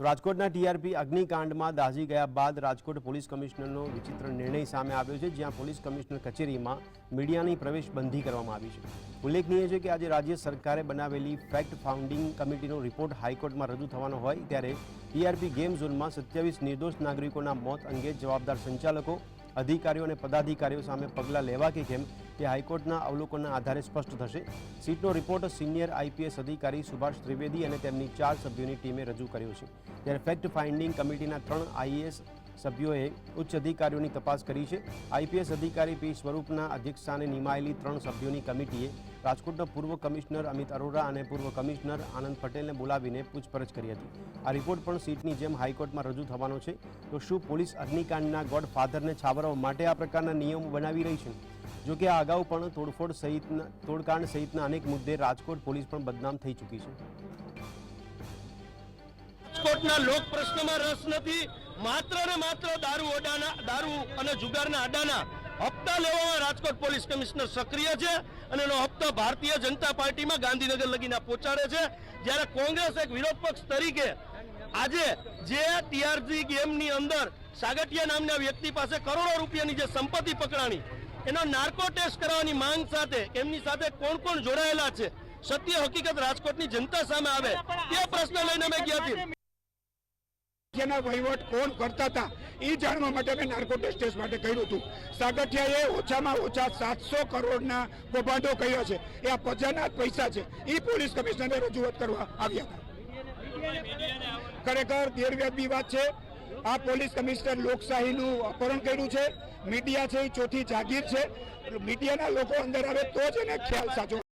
રાજકોટના ટીઆરપી અગ્નિકાંડમાં દાઝી ગયા બાદ રાજકોટ પોલીસ કમિશનરનો વિચિત્ર નિર્ણય સામે આવ્યો છે, જ્યાં પોલીસ કમિશનર કચેરીમાં મીડિયાની પ્રવેશ બંધી કરવામાં આવી છે. ઉલ્લેખનીય છે કે આજે રાજ્ય સરકારે બનાવેલી ફેક્ટ ફાઉન્ડિંગ કમિટીનો રિપોર્ટ હાઈકોર્ટમાં રજૂ થવાનો હોય ત્યારે ટીઆરપી ગેમ ઝોનમાં સત્યાવીસ નિર્દોષ નાગરિકોના મોત અંગે જવાબદાર સંચાલકો અધિકારીઓ અને પદાધિકારીઓ સામે પગલાં લેવા કે કેમ તે હાઈકોર્ટના અવલોકનના આધારે સ્પષ્ટ થશે. સીટનો રિપોર્ટ સિનિયર આઈપીએસ અધિકારી સુભાષ ત્રિવેદી અને તેમની ચાર સભ્યોની ટીમે રજૂ કર્યો છે. ત્યારે ફેક્ટ ફાઇન્ડિંગ કમિટીના ત્રણ આઈએએસ સભ્યોએ ઉચ્ચ અધિકારીઓની તપાસ કરી છે. આઈપીએસ અધિકારી પી સ્વરૂપના અધ્યક્ષસ્થાને નિમાયેલી ત્રણ સભ્યોની કમિટીએ રાજકોટના પૂર્વ કમિશનર અમિત અરોરા અને પૂર્વ કમિશનર આનંદ પટેલને બોલાવીને પૂછપરછ કરી હતી. આ રિપોર્ટ પણ સીટની જેમ હાઈકોર્ટમાં રજૂ થવાનો છે. તો શું પોલીસ અગ્નિકાંડના ગોડફાધરને છાવરવા માટે આ પ્રકારના નિયમો બનાવી રહી છે? જો કે આ અગાઉ પણ તોડફોડ સહિતના, તોડકાંડ સહિતના અનેક મુદ્દે રાજકોટ પોલીસ પણ બદનામ થઈ ચૂકી છે. રાજકોટના લોક પ્રશ્નમાં રસ નથી. માત્ર ને માત્ર દારૂ અડાના, દારૂ અને જુગારના અડાના હપ્તા લેવામાં રાજકોટ પોલીસ કમિશનર સક્રિય છે અને એનો હપ્તા ભારતીય જનતા પાર્ટીમાં ગાંધીનગર લગીને પહોંચાડે છે. જ્યારે કોંગ્રેસ એક વિરોધ પક્ષ તરીકે આજે જે ટીઆરજી ગેમની અંદર સાગઠિયા નામના વ્યક્તિ પાસે કરોડો રૂપિયાની જે સંપત્તિ પકડાણી, એનો નાર્કો ટેસ્ટ કરવાની માંગ સાથે એમની સાથે કોણ કોણ જોડાયેલા છે, સત્ય હકીકત રાજકોટની જનતા સામે આવે તે પ્રશ્ન લઈને અમે ગયા છીએ. જેના વહીવટ કોણ કરતા હતા, એ જાણવા માટે મેં નાર્કો ટેસ્ટ માટે કર્યું હતું. સાગઠિયાએ ઓછામાં ઓછા સાતસો કરોડના કૌભાંડો કર્યા છે. એ આ પ્રજાના પૈસા છે. એ પોલીસ કમિશનરે રજૂઆત કરવા આવ્યા હતા. ખરેખર ગેરવ્યાજબી વાત છે. આ પોલીસ કમિશનર લોકશાહીનું અપહરણ કર્યું છે. મીડિયા છે, એ ચોથી જાગીર છે. મીડિયાના લોકો અંદર આવે તો જ એને ખ્યાલ સાચો